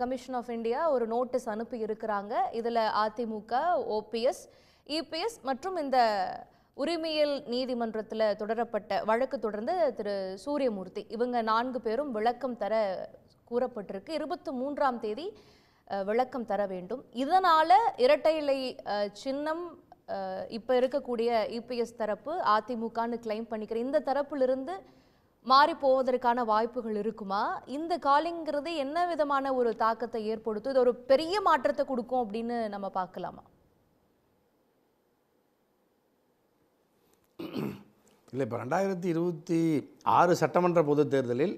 Commission of India ஒரு notice அனுப்பி இருக்கிறாங்க. இதில் அதிமுக ஓபிஎஸ் இபிஎஸ் மற்றும் இந்த உரிமையல் நீதிமன்றத்தில் தொடரப்பட்ட வழக்கு தொடர்ந்து திரு. சூரியமூர்த்தி. இவங்க நான்கு பேரும் விளக்கம் தர கூறப்பட்டிருக்கு. இருபத்தி மூன்றாம் தேதி விளக்கம் தர வேண்டும். இதனால் இரட்டை இலை சின்னம் இப்போ இருக்கக்கூடிய இபிஎஸ் தரப்பு அதிமுகன்னு கிளைம் பண்ணிக்கிற இந்த தரப்பிலிருந்து மாறி போவதற்கான வாய்ப்புகள் இருக்குமா? இந்த காலிங்கிறது என்ன விதமான ஒரு தாக்கத்தை ஏற்படுத்தும்? இது ஒரு பெரிய மாற்றத்தை கொடுக்கும் அப்படின்னு நம்ம பார்க்கலாமா? இல்லை இப்போ ரெண்டாயிரத்தி இருபத்தி ஆறு சட்டமன்ற பொதுத் தேர்தலில்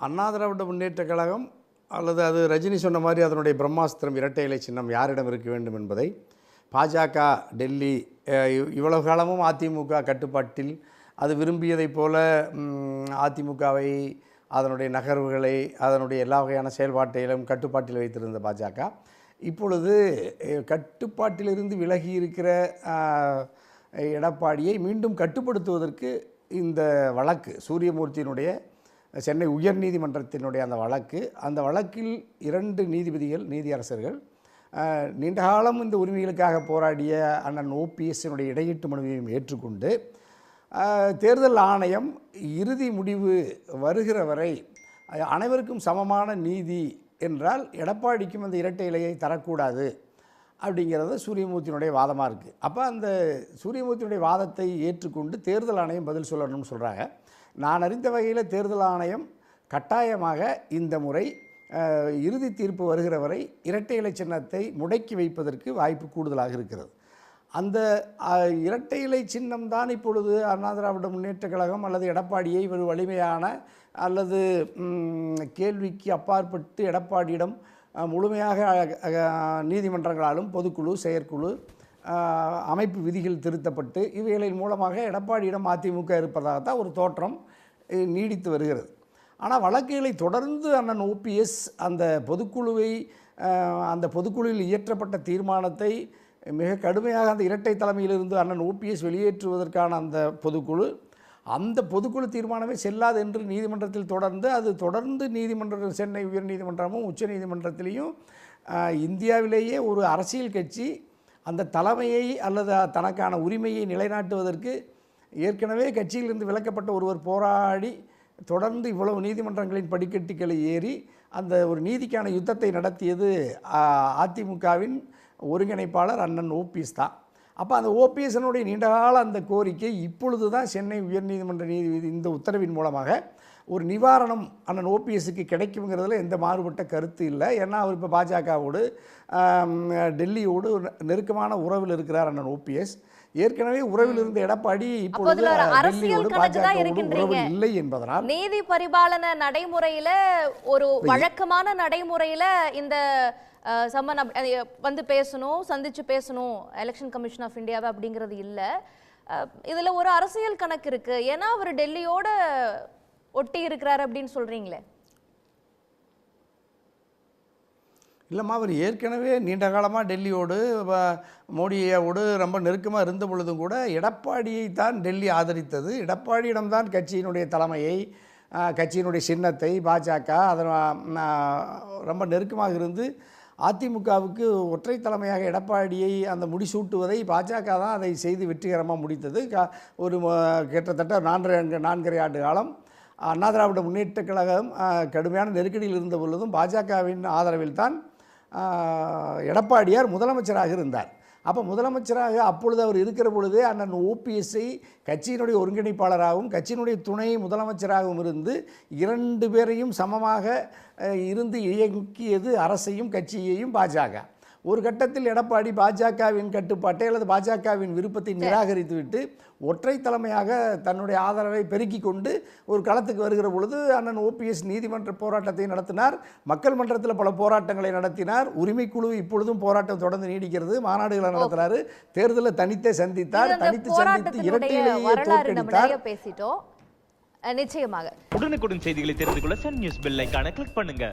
அண்ணா திராவிட முன்னேற்ற கழகம் அல்லது அது ரஜினி சொன்ன மாதிரி அதனுடைய பிரம்மாஸ்திரம் இரட்டை இலை சின்னம் யாரிடம் இருக்க வேண்டும் என்பதை பாஜக டெல்லி இவ்வளவு காலமும் அதிமுக கட்டுப்பாட்டில் அது விரும்பியதைப் போல அதிமுகவை அதனுடைய நகர்வுகளை அதனுடைய எல்லா வகையான செயல்பாட்டையிலும் கட்டுப்பாட்டில் வைத்திருந்த பாஜக. இப்பொழுது கட்டுப்பாட்டிலிருந்து விலகி இருக்கிற எடப்பாடியை மீண்டும் கட்டுப்படுத்துவதற்கு இந்த வழக்கு சூரியமூர்த்தியினுடைய சென்னை உயர்நீதிமன்றத்தினுடைய அந்த வழக்கு அந்த வழக்கில் இரண்டு நீதிபதிகள் நீதியரசர்கள் நீண்டகாலம் இந்த உரிமைகளுக்காக போராடிய அண்ணன் ஓபிஎஸ்ஸினுடைய இடையீட்டு மனுவையும் ஏற்றுக்கொண்டு தேர்தல் ஆணையம் இறுதி முடிவு வருகிற வரை அனைவருக்கும் சமமான நீதி என்றால் எடப்பாடிக்கும் அந்த இரட்டை இலையை தரக்கூடாது அப்படிங்கிறது சூரியமூர்த்தியினுடைய வாதமாக இருக்குது அப்போ அந்த சூரியமூர்த்தியினுடைய வாதத்தை ஏற்றுக்கொண்டு தேர்தல் ஆணையம் பதில் சொல்லணும்னு சொல்கிறாங்க நான் அறிந்த வகையில் தேர்தல் ஆணையம் கட்டாயமாக இந்த முறை இறுதி தீர்ப்பு வருகிற வரை இரட்டை இலை சின்னத்தை முடக்கி வைப்பதற்கு வாய்ப்பு கூடுதலாக இருக்கிறது. அந்த இரட்டை இலை சின்னம் தான் இப்பொழுது அண்ணா திராவிட முன்னேற்ற கழகம் அல்லது எடப்பாடியை ஒரு வலிமையான அல்லது கேள்விக்கு அப்பாற்பட்டு எடப்பாடியிடம் முழுமையாக நீதிமன்றங்களாலும் பொதுக்குழு செயற்குழு அமைப்பு விதிகள் திருத்தப்பட்டு இவைகளின் மூலமாக எடப்பாடியிடம் அதிமுக இருப்பதாகத்தான் ஒரு தோற்றம் நீடித்து வருகிறது. ஆனால் வழக்குகளை தொடர்ந்து அண்ணன் ஓபிஎஸ் அந்த பொதுக்குழுவை அந்த பொதுக்குழுவில் இயற்றப்பட்ட தீர்மானத்தை மிக கடுமையாக அந்த இரட்டை தலைமையிலிருந்து அண்ணன் ஓபிஎஸ் வெளியேற்றுவதற்கான அந்த பொதுக்குழு அந்த பொதுக்குழு தீர்மானமே செல்லாது என்று நீதிமன்றத்தில் தொடர்ந்து அது தொடர்ந்து நீதிமன்ற சென்னை உயர்நீதிமன்றமும் உச்சநீதிமன்றத்திலையும் நீதிமன்றத்திலையும் இந்தியாவிலேயே ஒரு அரசியல் கட்சி அந்த தலைமையை அல்லது தனக்கான உரிமையை நிலைநாட்டுவதற்கு ஏற்கனவே கட்சியிலிருந்து விலக்கப்பட்ட ஒருவர் போராடி தொடர்ந்து இவ்வளவு நீதிமன்றங்களின் படிக்கட்டுகளை ஏறி அந்த ஒரு நீதிக்கான யுத்தத்தை நடத்தியது அதிமுகவின் ஒருங்கிணைப்பாளர் அண்ணன் ஓபிஎஸ் தான். அப்போ அந்த ஓபிஎஸ்னுடைய நீண்டகால அந்த கோரிக்கை இப்பொழுது தான் சென்னை உயர்நீதிமன்ற நீதிபதி இந்த உத்தரவின் மூலமாக ஒரு நிவாரணம் அண்ணன் ஓபிஎஸ்க்கு கிடைக்குங்கிறதுல எந்த மாறுபட்ட கருத்து இல்லை. ஏன்னா அவர் இப்போ பாஜகவோடு டெல்லியோடு ஒரு நெருக்கமான உறவில் இருக்கிறார் அண்ணன் ஓபிஎஸ். ஏற்கனவே உறவில் இருந்த எடப்பாடி இப்பொழுது அரசியல் இருக்கின்றீங்க. இல்லை என்பதனால் நீதி பரிபாலன நடைமுறையில ஒரு வழக்கமான நடைமுறையில இந்த சம்மன் வந்து பேசணும் சந்திச்சு பேசணும் எலெக்ஷன் கமிஷன் ஆஃப் இந்தியாவை அப்படிங்கிறது இல்ல. இதுல ஒரு அரசியல் கணக்கு இருக்கு. ஏன்னா அவர் டெல்லியோட ஒட்டி இருக்கிறாரு அப்படின்னு சொல்றீங்களே. இல்லைம்மா அவர் ஏற்கனவே நீண்ட காலமாக டெல்லியோடு மோடியோடு ரொம்ப நெருக்கமாக இருந்த பொழுதும் கூட எடப்பாடியை தான் டெல்லி ஆதரித்தது. எடப்பாடியிடம்தான் கட்சியினுடைய தலைமையை கட்சியினுடைய சின்னத்தை பாஜக அதன் ரொம்ப நெருக்கமாக இருந்து அதிமுகவுக்கு ஒற்றை தலைமையாக எடப்பாடியை அந்த முடிசூட்டுவதை பாஜக தான் அதை செய்து வெற்றிகரமாக முடித்தது. க ஒரு கிட்டத்தட்ட நான்கு நான்கரை ஆண்டு காலம் அண்ணா திராவிட முன்னேற்ற கழகம் கடுமையான நெருக்கடியில் இருந்த பொழுதும் பாஜகவின் ஆதரவில் தான் எடப்பாடியார் முதலமைச்சராக இருந்தார். அப்போ முதலமைச்சராக அப்பொழுது அவர் இருக்கிற பொழுதே அண்ணன் ஓபிஎஸ்ஐ கட்சியினுடைய ஒருங்கிணைப்பாளராகவும் கட்சியினுடைய துணை முதலமைச்சராகவும் இருந்து இரண்டு பேரையும் சமமாக இருந்து இயக்கியது அரசையும் கட்சியையும் பாஜக. ஒரு கட்டத்தில் எடப்பாடி பாஜகவின் கட்டுப்பாட்டை அல்லது பாஜகவின் விருப்பத்தை நிராகரித்துவிட்டு ஒற்றை தலைமையாக தன்னுடைய ஆதரவை பெருக்கிக் கொண்டு ஒரு களத்துக்கு வருகிற பொழுது அண்ணன் ஓபிஎஸ் நீதிமன்ற போராட்டத்தை நடத்தினார். மக்கள் மன்றத்தில் பல போராட்டங்களை நடத்தினார். உரிமைக்குழு இப்பொழுதும் போராட்டம் தொடர்ந்து நீடிக்கிறது. மாநாடுகளை நடத்துறாரு. தேர்தலை தனித்தே சந்தித்தார். தனித்து சந்தித்து இரட்டையிலேயே தோற்கடித்தார். பேசிட்டோம். நிச்சயமாக. உடனுக்குடன் செய்திகளை தெரிந்து கொள்ள சன் நியூஸ் பெல் கிளிக் பண்ணுங்க.